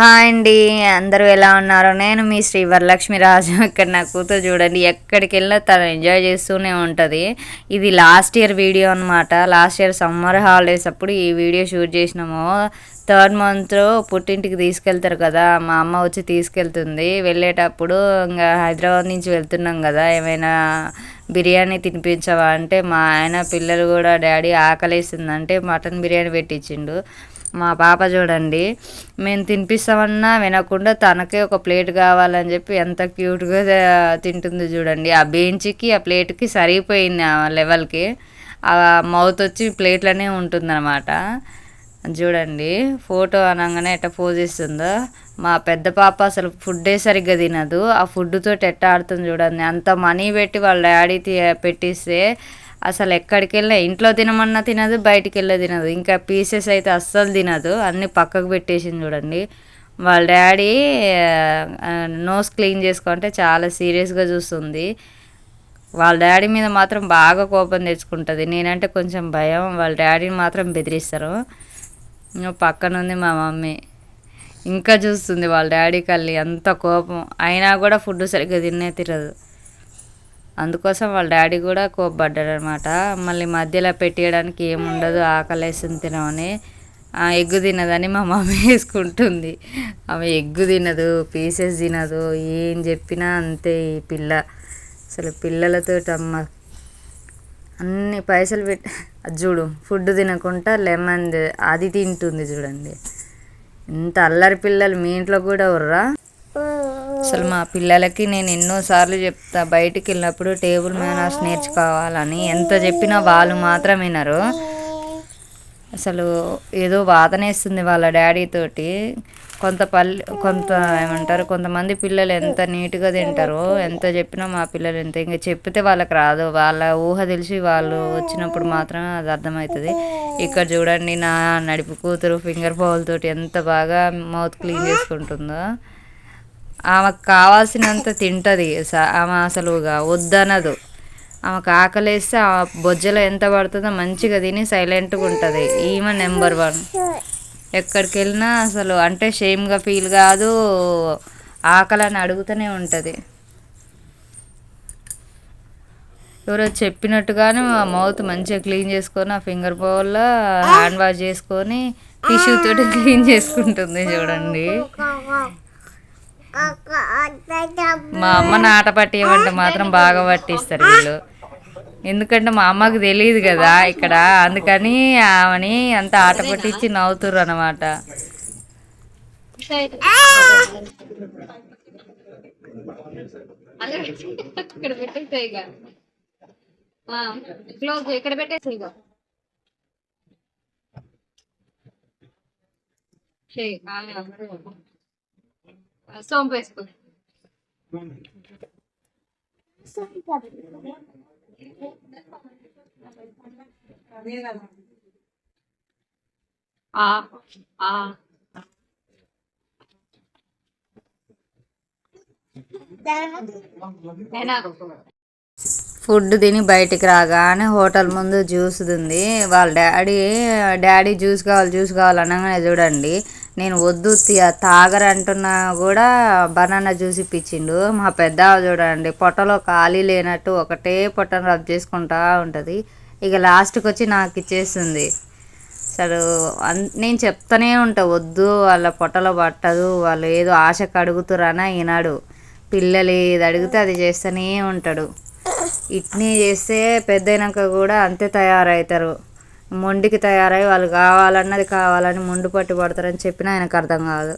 Hi అండి అందరూ ఎలా ఉన్నారు? నేను మీ శ్రీ వరలక్ష్మి రాజు ఇక్కడ నా కూతురు చూడండి ఎక్కడికి వెళ్ళినా తను ఎంజాయ్ చేస్తూనే ఉంటుంది. ఇది లాస్ట్ ఇయర్ వీడియో అనమాట లాస్ట్ ఇయర్ సమ్మర్ హాలిడేస్ అప్పుడు ఈ వీడియో షూట్ చేసినాము. థర్డ్ మంత్ పుట్టింటికి తీసుకెళ్తారు కదా మా అమ్మ వచ్చి తీసుకెళ్తుంది. వెళ్ళేటప్పుడు ఇంకా హైదరాబాద్ నుంచి వెళ్తున్నాం కదా ఏమైనా బిర్యానీ తినిపించవా అంటే మా ఆయన పిల్లలు కూడా డాడీ ఆకలేసిందంటే మటన్ బిర్యానీ పెట్టించిండు. మా పాప చూడండి మేము తినిపిస్తామన్నా వినకుండా తనకే ఒక ప్లేట్ కావాలని చెప్పి ఎంత క్యూట్గా తింటుంది చూడండి. ఆ బెంచ్కి ఆ ప్లేట్కి సరిపోయింది ఆ లెవెల్కి. ఆ మౌత్ వచ్చి ప్లేట్లోనే ఉంటుందన్నమాట. చూడండి ఫోటో అనగానే ఎట్ట పోజ్ ఇస్తుందో మా పెద్ద పాప అసలు ఫుడ్డే సరిగ్గా తినదు. ఆ ఫుడ్తో ఎట్ట ఆడుతుంది చూడండి. అంత మనీ పెట్టి వాళ్ళ డాడీ పెట్టిస్తే అసలు ఎక్కడికి వెళ్ళినా ఇంట్లో తినమన్నా తినదు బయటికి వెళ్ళే తినదు. ఇంకా పీసెస్ అయితే అస్సలు తినదు. అన్నీ పక్కకు పెట్టేసింది చూడండి. వాళ్ళ డాడీ నోస్ క్లీన్ చేసుకుంటే చాలా సీరియస్గా చూస్తుంది. వాళ్ళ డాడీ మీద మాత్రం బాగా కోపం తెచ్చుకుంటుంది. నేనంటే కొంచెం భయం. వాళ్ళ డాడీని మాత్రం బెదిరిస్తారు. పక్కన ఉంది మా మమ్మీ. ఇంకా చూస్తుంది వాళ్ళ డాడీ కళ్ళి అంత కోపం. అయినా కూడా ఫుడ్ సరిగ్గా తినే తిరదు అందుకోసం వాళ్ళ డాడీ కూడా కోప్పడ్డాడు అనమాట మళ్ళీ మధ్యలో పెట్టేయడానికి ఏముండదు ఆకలేసింది తినమని. ఎగ్గు తినదని మా మమ్మీ వేసుకుంటుంది. ఆమె ఎగ్గు తినదు పీసెస్ తినదు ఏం చెప్పినా అంతే ఈ పిల్ల. అసలు పిల్లలతో అమ్మ. అన్ని పైసలు పెట్టి చూడు ఫుడ్ తినకుండా లెమన్ అది తింటుంది చూడండి. ఇంత అల్లరి పిల్లలు మీ ఇంట్లో కూడా ఉర్రా? అసలు మా పిల్లలకి నేను ఎన్నోసార్లు చెప్తా బయటికి వెళ్ళినప్పుడు టేబుల్ మేనర్స్ నేర్చుకోవాలని. ఎంత చెప్పినా వాళ్ళు మాత్రం వినరు. అసలు ఏదో వాదనేస్తుంది వాళ్ళ డాడీ తోటి. కొంత పల్లె కొంత ఏమంటారు కొంతమంది పిల్లలు ఎంత నీట్గా తింటారో ఎంత చెప్పినా మా పిల్లలు ఎంత. ఇంకా చెప్తే వాళ్ళకి రాదు. వాళ్ళ ఊహ తెలిసి వాళ్ళు వచ్చినప్పుడు మాత్రం అది అర్థమవుతుంది. ఇక్కడ చూడండి నా నడిపి కూతురు ఫింగర్ బౌల్ తోటి ఎంత బాగా మౌత్ క్లీన్ చేసుకుంటుందో. ఆమెకు కావాల్సినంత తింటుంది. ఆమె అసలుగా వద్దనదు. ఆమెకు ఆకలేస్తే ఆ బొజ్జలో ఎంత పడుతుందో మంచిగా తిని సైలెంట్గా ఉంటుంది. ఈమె నెంబర్ వన్. ఎక్కడికి వెళ్ళినా అసలు అంటే షేమ్గా ఫీల్ కాదు ఆకలని అడుగుతూనే ఉంటుంది. ఎవరో చెప్పినట్టుగానే మా మౌత్ మంచిగా క్లీన్ చేసుకొని ఆ ఫింగర్ బౌల్లో హ్యాండ్ వాష్ చేసుకొని టిష్యూ తోటి క్లీన్ చేసుకుంటుంది చూడండి. మా అమ్మ నాట పట్టియమంటే మాత్రం బాగా పట్టిస్తారు వీళ్ళు. ఎందుకంటే మా అమ్మకి తెలియదు కదా ఇక్కడ. అందుకని ఆమెని అంత ఆట పట్టించి నవ్వుతుర్రు అనమాట ఇక్కడ పెట్టేసాయి క్లోజ్ ఇక్కడ పెట్టేసాయి సోంపు ఆ ఆ ఫుడ్ తిని బయటికి రాగానే హోటల్ ముందు జ్యూస్ ఉంది వాళ్ళ డాడీ డాడీ జ్యూస్ కావాలి జ్యూస్ కావాలి అనగానే చూడండి. నేను వద్దు తాగరంటున్నా కూడా బనానా జ్యూస్ ఇప్పించిండు. మా పెద్ద చూడండి పొట్టలో ఖాళీ లేనట్టు ఒకటే పొట్టను రబ్ చేసుకుంటా ఉంటుంది. ఇక లాస్ట్కి వచ్చి నాకు ఇచ్చేస్తుంది. అసలు నేను చెప్తానే ఉంటా వద్దు వాళ్ళ పొట్టలో పట్టదు వాళ్ళు ఏదో ఆశకు అడుగుతురానా ఈనాడు. పిల్లలు ఏది అడిగితే అది చేస్తూనే ఉంటాడు. ఇట్నీ చేస్తే పెద్దయినాక కూడా అంతే తయారవుతారు. మొండికి తయారై వాళ్ళు కావాలన్నది కావాలని మొండి పట్టు పడతారని చెప్పినా ఆయనకు అర్థం కాదు.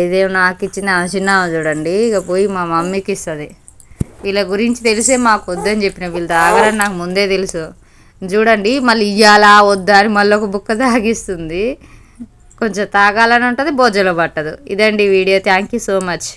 ఇదేం నాకు ఇచ్చింది ఆమె చిన్న చూడండి. ఇక పోయి మా మమ్మీకి ఇస్తుంది. వీళ్ళ గురించి తెలిసే మాకు వద్దని చెప్పిన వీళ్ళు తాగరని నాకు ముందే తెలుసు. చూడండి మళ్ళీ ఇయ్యాలా వద్దా అని మళ్ళీ ఒక బుక్క తాగిస్తుంది. కొంచెం తాగాలని ఉంటుంది భోజనం పట్టదు. ఇదండి video. Thank you so much